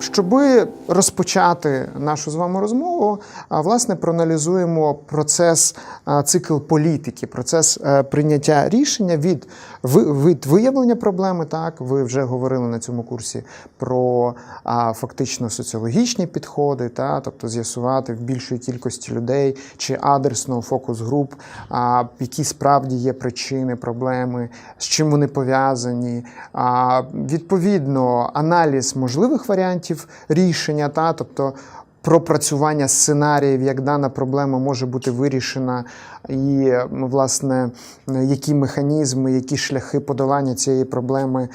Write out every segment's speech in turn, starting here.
Щоб розпочати нашу з вами розмову, власне, проаналізуємо процес цикл політики, процес е, прийняття рішення від, від виявлення проблеми. Так, ви вже говорили на цьому курсі про фактично соціологічні підходи, та, тобто з'ясувати в більшої кількості людей чи адресно фокус груп, які справді є причини проблеми, з чим вони пов'язані. Відповідно, аналіз можливих варіантів рішення, та, тобто пропрацювання сценаріїв, як дана проблема може бути вирішена, і власне які механізми, які шляхи подолання цієї проблеми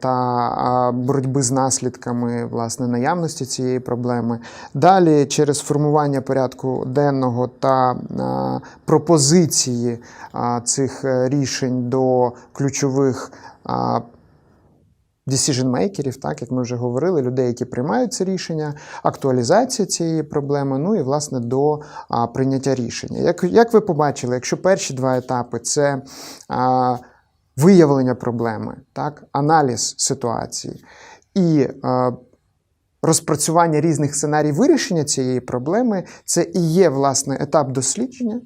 та боротьби з наслідками власне наявності цієї проблеми. Далі через формування порядку денного та пропозиції цих е, рішень до ключових. Decision-мейкерів, так як ми вже говорили, людей, які приймають це рішення, актуалізація цієї проблеми, ну і власне до а, прийняття рішення. Як, як ви побачили, якщо перші два етапи це а, виявлення проблеми, так, аналіз ситуації і а, розпрацювання різних сценарій вирішення цієї проблеми, це і є власне етап дослідження.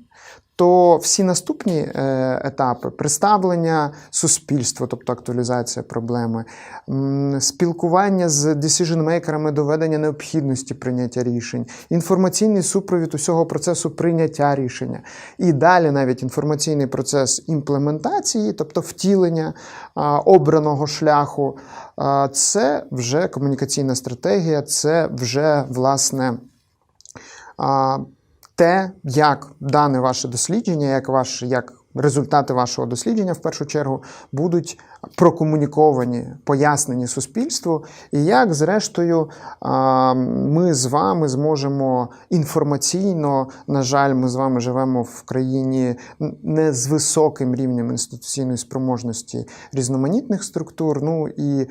То всі наступні е, етапи представлення суспільства, тобто актуалізація проблеми, спілкування з decision-мейкерами, доведення необхідності прийняття рішень, інформаційний супровід усього процесу прийняття рішення, і далі навіть інформаційний процес імплементації, тобто втілення обраного шляху, це вже комунікаційна стратегія, це вже власне. Те, як дане ваше дослідження, як ваш, як результати вашого дослідження в першу чергу будуть прокомуніковані, пояснені суспільству, і як, зрештою, ми з вами зможемо інформаційно, на жаль, ми з вами живемо в країні не з високим рівнем інституційної спроможності різноманітних структур. Ну і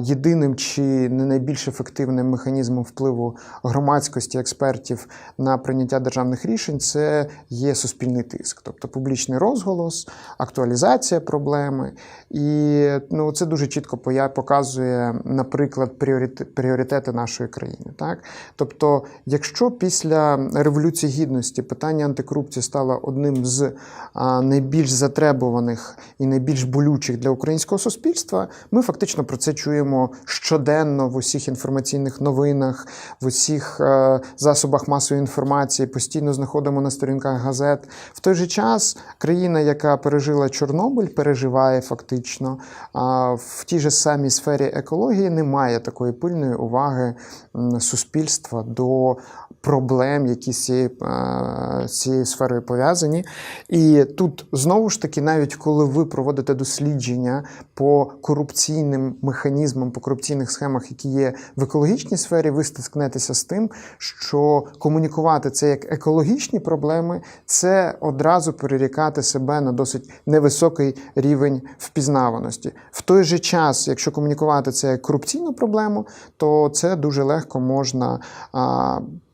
єдиним чи не найбільш ефективним механізмом впливу громадськості експертів на прийняття державних рішень це є суспільний тиск, тобто публічний розголос, актуалізація проблеми. І ну, це дуже чітко показує, наприклад, пріорите- пріоритети нашої країни. Так? Тобто, якщо після Революції Гідності питання антикорупції стало одним з найбільш затребуваних і найбільш болючих для українського суспільства, ми фактично про це чуємо щоденно в усіх інформаційних новинах, в усіх е, засобах масової інформації, постійно знаходимо на сторінках газет. В той же час країна, яка пережила Чорнобиль, переживає фактично. А в тій же самій сфері екології немає такої пильної уваги суспільства до проблем, які з цією, е, сферою пов'язані. І тут знову ж таки, навіть коли ви проводите дослідження по корупційним механізмам, по корупційних схемах, які є в екологічній сфері, ви стикнетеся з тим, що комунікувати це як екологічні проблеми, це одразу перерікати себе на досить невисокий рівень впізнаваності. В той же час, якщо комунікувати це як корупційну проблему, то це дуже легко можна.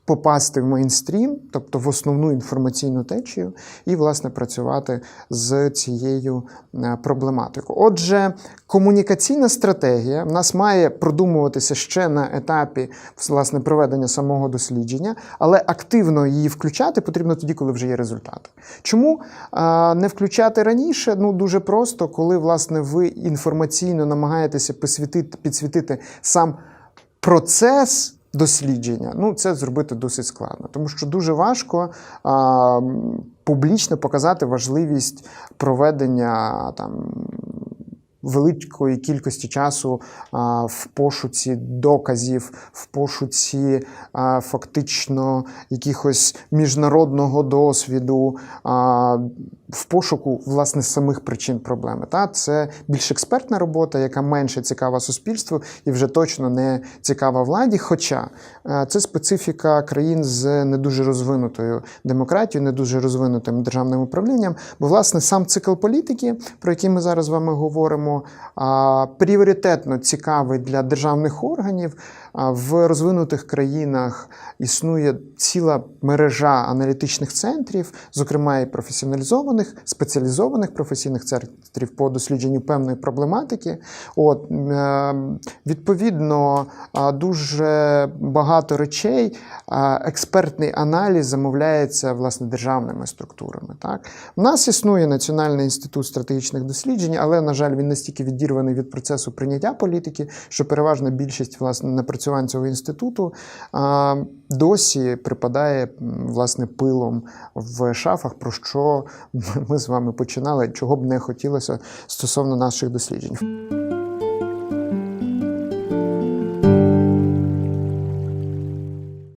Попасти в мейнстрім, тобто в основну інформаційну течію, і, власне, працювати з цією е, проблематикою. Отже, комунікаційна стратегія в нас має продумуватися ще на етапі власне проведення самого дослідження, але активно її включати потрібно тоді, коли вже є результати. Чому не включати раніше? Ну дуже просто, коли власне ви інформаційно намагаєтеся підсвітити, підсвітити сам процес. Дослідження, ну це зробити досить складно, тому що дуже важко а, публічно показати важливість проведення там великої кількості часу в пошуці доказів, в пошуці фактично якихось міжнародного досвіду, в пошуку власне самих причин проблеми. Та це більш експертна робота, яка менше цікава суспільству і вже точно не цікава владі. Хоча е, це специфіка країн з не дуже розвинутою демократією, не дуже розвинутим державним управлінням. Бо власне сам цикл політики, про який ми зараз з вами говоримо, пріоритетно цікавий для державних органів. В розвинутих країнах існує ціла мережа аналітичних центрів, зокрема і професіоналізованих, спеціалізованих професійних центрів по дослідженню певної проблематики. От, е, відповідно, дуже багато речей, експертний аналіз замовляється власне державними структурами. Так? У нас існує Національний інститут стратегічних досліджень, але, на жаль, він настільки відірваний від процесу прийняття політики, що переважна більшість власне напрацювань цього інституту а, досі припадає власне пилом в шафах, про що ми з вами починали, чого б не хотілося стосовно наших досліджень.